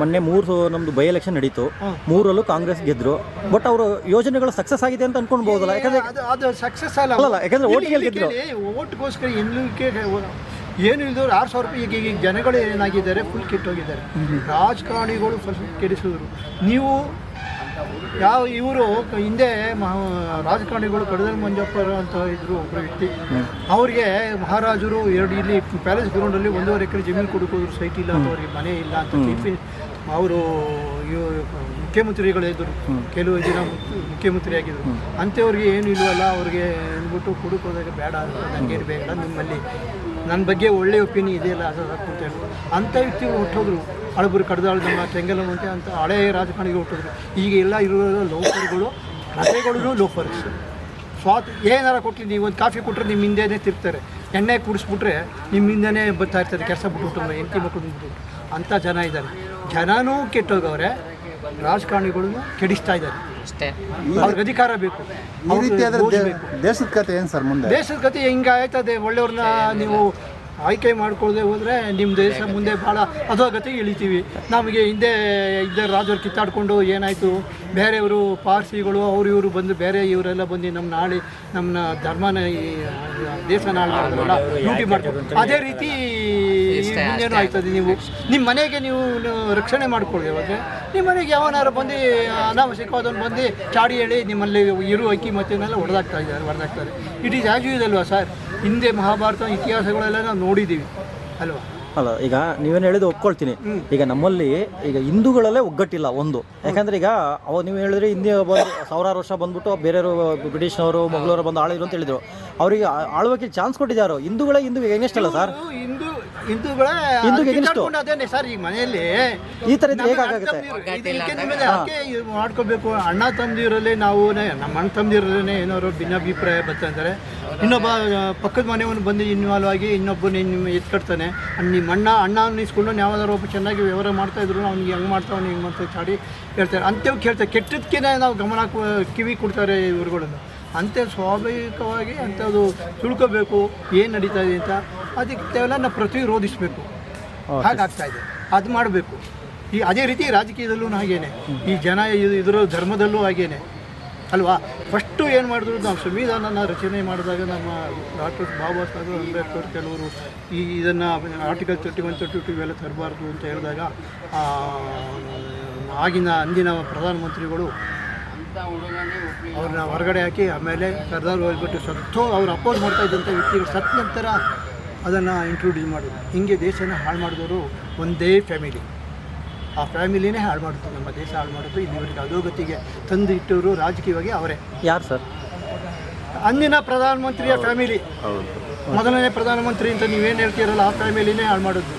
ಮೊನ್ನೆ ಮೂರು ನಮ್ದು ಬೈ ಎಲೆಕ್ಷನ್ ನಡೀತು. ಮೂರಲ್ಲೂ ಕಾಂಗ್ರೆಸ್ ಗೆದ್ರು. ಬಟ್ ಅವರು ಯೋಜನೆಗಳು ಸಕ್ಸಸ್ ಆಗಿದೆ ಅಂತ ಅನ್ಕೊಂಡ್ಬೋದಲ್ಲ ಯಾಕಂದ್ರೆ ಅದು ಅದು ಸಕ್ಸಸ್ ಅಲ್ಲ. ಯಾಕಂದ್ರೆ ಓಟಿಗೆ ಗೆದ್ರು. ಓಟ್ಗೋಸ್ಕರ ಏನು ಇಲ್ದವ್ರು ಆರು ಸಾವಿರ ರೂಪಾಯಿ ಈಗ ಈಗ ಜನಗಳು ಏನಾಗಿದ್ದಾರೆ ಫುಲ್ ಕೆಟ್ಟೋಗಿದ್ದಾರೆ ರಾಜಕಾರಣಿಗಳು ಫಸ್ಟ್ ಕೆಡಿಸಿದ್ರು. ನೀವು ಯಾವ ಇವರು ಹಿಂದೆ ರಾಜಕಾರಣಿಗಳು ಕಡದಲ್ ಮಂಜಪ್ಪರು ಅಂತ ಇದ್ರು ಒಬ್ಬರು ವ್ಯಕ್ತಿ. ಅವ್ರಿಗೆ ಮಹಾರಾಜರು ಎರಡು ಇಲ್ಲಿ ಪ್ಯಾಲೇಸ್ ಗ್ರೌಂಡಲ್ಲಿ ಒಂದೂವರೆ ಎಕರೆ ಜಮೀನು ಕೊಡಕೋದ್ರು ಸೈಟ್ ಇಲ್ಲ ಅಂತ ಅವ್ರಿಗೆ ಮನೆ ಇಲ್ಲ ಅಂತ ಅವರು ಮುಖ್ಯಮಂತ್ರಿಗಳಿದ್ದರು ಕೆಲವು ದಿನ ಮುಖ್ಯ- ಮುಖ್ಯಮಂತ್ರಿ ಆಗಿದ್ರು ಅಂಥವ್ರಿಗೆ ಏನು ಇಲ್ವಲ್ಲ ಅವ್ರಿಗೆ ಅಂದ್ಬಿಟ್ಟು ಕುಡುಕ್ ಹೋದಾಗ ಬೇಡ ನನಗೇನು ಬೇಡ ನಿಮ್ಮಲ್ಲಿ. ನನ್ನ ಬಗ್ಗೆ ಒಳ್ಳೆ ಒಪಿನಿಯನ್ ಇದೆಯಲ್ಲ ಅಂತ ಹೇಳಿ. ಅಂಥ ವ್ಯಕ್ತಿಗಳು ಹುಟ್ಟೋದ್ರು. ಹಳಬರು ಕಡ್ದಾಳ ನಮ್ಮ ತೆಂಗಲವಂತೆ ಅಂತ ಹಳೆಯ ರಾಜಕಾರಣಿಗೆ ಹುಟ್ಟಿದ್ರು. ಈಗ ಎಲ್ಲ ಇರೋ ಲೋಫರ್ಗಳು ಕಥೆಗಳು ಲೋಫರ್ಸ್. ಸ್ವಾತ್ ಏನಾರ ಕೊಟ್ಟಲಿ ನೀವು ಒಂದು ಕಾಫಿ ಕೊಟ್ಟರೆ ನಿಮ್ಮ ಹಿಂದೆನೇ ತಿರ್ತಾರೆ ಎಣ್ಣೆ ಕುಡಿಸ್ಬಿಟ್ರೆ ನಿಮ್ಮ ಹಿಂದೆನೇ ಬರ್ತಾ ಇರ್ತಾರೆ ಕೆಲಸ ಬಿಟ್ಬಿಟ್ಟು ಹೆಂಡತಿ ಮಕ್ಕಳು ಅಂಥ ಜನ ಇದ್ದಾರೆ. ಜನನೂ ಕೆಟ್ಟೋಗವ್ರೆ ರಾಜಕಾರಣಿಗಳನ್ನು ಕೆಡಿಸ್ತಾ ಇದ್ದಾರೆ. ಅಷ್ಟೇ. ಅವ್ರಿಗೆ ಅಧಿಕಾರ ಬೇಕು. ಈ ರೀತಿ ಆದ್ರೆ ದೇಶದ ಕತೆ ಏನು ಸರ್ ಮುಂದೆ? ದೇಶದ ಕತೆ ಹಿಂಗಾಯ್ತದೆ? ಒಳ್ಳೆಯವ್ರನ್ನ ನೀವು ಆಯ್ಕೆ ಮಾಡ್ಕೊಳ್ಳದೆ ಹೋದರೆ ನಿಮ್ಮ ದೇಶ ಮುಂದೆ ಭಾಳ ಅಧೋಗತಿಗೆ ಇಳಿತೀವಿ. ನಮಗೆ ಹಿಂದೆ ಇದ್ದ ರಾಜರು ಕಿತ್ತಾಡ್ಕೊಂಡು ಏನಾಯಿತು? ಬೇರೆಯವರು ಪಾರ್ಸಿಗಳು ಅವರು ಇವರು ಬಂದು ಬೇರೆ ಇವರೆಲ್ಲ ಬಂದು ನಮ್ಮ ನಾಳೆ ನಮ್ಮನ್ನ ಧರ್ಮನ ಈ ಡ್ಯೂಟಿ ಮಾಡ್ಕೊಂಡು ಅದೇ ರೀತಿ ಮುಂದೇನು ಆಯ್ತದೆ ನೀವು? ನಿಮ್ಮ ಮನೆಗೆ ನೀವು ರಕ್ಷಣೆ ಮಾಡ್ಕೊಳ್ಳಿ ಹೋದರೆ ನಿಮ್ಮ ಮನೆಗೆ ಯಾವನಾರು ಬಂದು ಅನಾವಶ್ಯಕವಾದವ್ನು ಬಂದು ಚಾಡಿ ಹೇಳಿ ನಿಮ್ಮಲ್ಲಿ ಇರು ಅಕ್ಕಿ ಮತ್ತೇನೆಲ್ಲ ಹೊಡೆದಾಗ್ತಾ ಇದ್ದಾರೆ ಹೊಡೆದಾಗ್ತಾರೆ ಇಟ್ ಈಸ್ ಆ್ಯಸ್ ಇದಲ್ವಾ ಸರ್ ಹಿಂದೆ ಮಹಾಭಾರತ ಇತಿಹಾಸಗಳೆಲ್ಲ ನಾವು ನೋಡಿದ್ದೀವಿ ಅಲ್ವಾ? ಅಲ್ಲ ಈಗ ನೀವೇನು ಹೇಳಿದ್ರು ಒಪ್ಕೊಳ್ತೀನಿ. ಈಗ ನಮ್ಮಲ್ಲಿ ಈಗ ಹಿಂದೂಗಳಲ್ಲೇ ಒಗ್ಗಟ್ಟಿಲ್ಲ ಒಂದು. ಯಾಕಂದ್ರೆ ಈಗ ಅವ ನೀವು ಹೇಳಿದ್ರೆ ಹಿಂದಿ ಸಾವಿರಾರು ವರ್ಷ ಬಂದ್ಬಿಟ್ಟು ಬೇರೆಯವರು ಬ್ರಿಟಿಷ್ನವರು ಮೊಘಲರು ಬಂದು ಆಳಿದ್ರು ಅಂತ ಹೇಳಿದ್ರು. ಅವರಿಗೆ ಆಳ್ವಕ್ಕೆ ಚಾನ್ಸ್ ಕೊಟ್ಟಿದ್ದಾರೆ ಹಿಂದೂಗಳೇ ಹಿಂದೂ ಈಗ ಅಲ್ಲ ಸರ್ ಹಿಂದೂ ಹಿಂದೂಗಳ ಹಿಂದೂಗೆ against. ಕಿತ್ತಾಡ್ಕೊಂಡು ಅದೇನೆ ಸರ್ ಈಗ ಮನೆಯಲ್ಲಿ ಈ ಥರ ಹೇಗಾಗುತ್ತೆ? ಮಾಡ್ಕೋಬೇಕು? ಅಣ್ಣ ತಂದಿರಲ್ಲಿ ನಾವು ನಮ್ಮ ಅಣ್ಣ ತಂದಿರಲೇ ಏನಾದ್ರು ಭಿನ್ನಾಭಿಪ್ರಾಯ ಬರ್ತಾರೆ ಇನ್ನೊಬ್ಬ ಆ, ಪಕ್ಕದ ಮನೆಯವನು ಬಂದು ಇನ್ವಾಲ್ವ್ ಆಗಿ ಇನ್ನೊಬ್ಬನ ನಿಮ್ಮ ಎತ್ಕಡ್ತಾನೆ. ನಿಮ್ಮ ಅಣ್ಣ ಅಣ್ಣ ಅನ್ನಿಸ್ಕೊಂಡು ಯಾವ್ದಾದ್ರು ಒಬ್ಬ ಚೆನ್ನಾಗಿ ವ್ಯವಹಾರ ಮಾಡ್ತಾ ಇದ್ರು ಅವ್ನಿಗೆ ಹೆಂಗೆ ಅವ್ನು ಹಿಂಗೆ ಮಾಡ್ತಾ ಚಾಡಿ ಹೇಳ್ತಾರೆ. ಅಂಥವು ಕೇಳ್ತಾರೆ. ಕೆಟ್ಟದಕ್ಕೆ ನಾವು ಗಮನ ಕಿವಿ ಕೊಡ್ತಾರೆ ಇವ್ರುಗಳನ್ನು ಅಂತೆ ಸ್ವಾಭಾವಿಕವಾಗಿ ಅಂಥದ್ದು ತಿಳ್ಕೋಬೇಕು. ಏನು ನಡೀತಾ ಇದೆ ಅಂತ. ಅದಕ್ಕೆಲ್ಲ ನಾವು ಪ್ರತಿರೋಧಿಸಬೇಕು ಹಾಗಾಗ್ತಾ ಇದೆ. ಅದು ಮಾಡಬೇಕು. ಈ ಅದೇ ರೀತಿ ರಾಜಕೀಯದಲ್ಲೂ ಹಾಗೇನೆ. ಈ ಜನ ಇದ್- ಇದರ ಧರ್ಮದಲ್ಲೂ ಹಾಗೇನೆ. ಅಲ್ವಾ? ಫಸ್ಟು ಏನು ಮಾಡಿದ್ರು ನಾವು ಸಂವಿಧಾನನ ರಚನೆ ಮಾಡಿದಾಗ ನಮ್ಮ ಡಾಕ್ಟರ್ ಬಾಬಾ ಸಾಹೇಬ್ ಅಂಬೇಡ್ಕರ್ ಕೆಲವರು ಈ ಇದನ್ನು article thirty one thirty two ಇವೆಲ್ಲ ತರಬಾರ್ದು ಅಂತ ಹೇಳಿದಾಗ ಆಗಿನ ಅಂದಿನ ಪ್ರಧಾನಮಂತ್ರಿಗಳು ಅವ್ರನ್ನ ಹೊರಗಡೆ ಹಾಕಿ ಆಮೇಲೆ ಸರ್ದಾರ್ ಹೋಗ್ಬಿಟ್ಟು ಸತ್ತು ಅವ್ರು ಅಪೋಸ್ ಮಾಡ್ತಾ ಇದ್ದಂಥ ವ್ಯಕ್ತಿಗಳು ಸತ್ತ ನಂತರ ಅದನ್ನು ಇಂಟ್ರೊಡ್ಯೂಸ್ ಮಾಡೋದು ಹಿಂಗೆ ದೇಶನ ಹಾಳು ಮಾಡಿದವರು ಒಂದೇ ಫ್ಯಾಮಿಲಿ ಆ ಫ್ಯಾಮಿಲಿನೇ ಹಾಳು ಮಾಡೋದು. ನಮ್ಮ ದೇಶ ಹಾಳು ಮಾಡೋದು ಇಲ್ಲಿವರೆಗೆ ಅಧೋಗತಿಗೆ ತಂದು ಇಟ್ಟವರು ರಾಜಕೀಯವಾಗಿ ಅವರೇ. ಯಾರು ಸರ್? ಅಂದಿನ ಪ್ರಧಾನಮಂತ್ರಿಯ ಫ್ಯಾಮಿಲಿ ಮೊದಲನೇ ಪ್ರಧಾನಮಂತ್ರಿ ಅಂತ ನೀವೇನು ಹೇಳ್ತೀರಲ್ಲ ಆ ಫ್ಯಾಮಿಲಿನೇ ಹಾಳು ಮಾಡೋದು.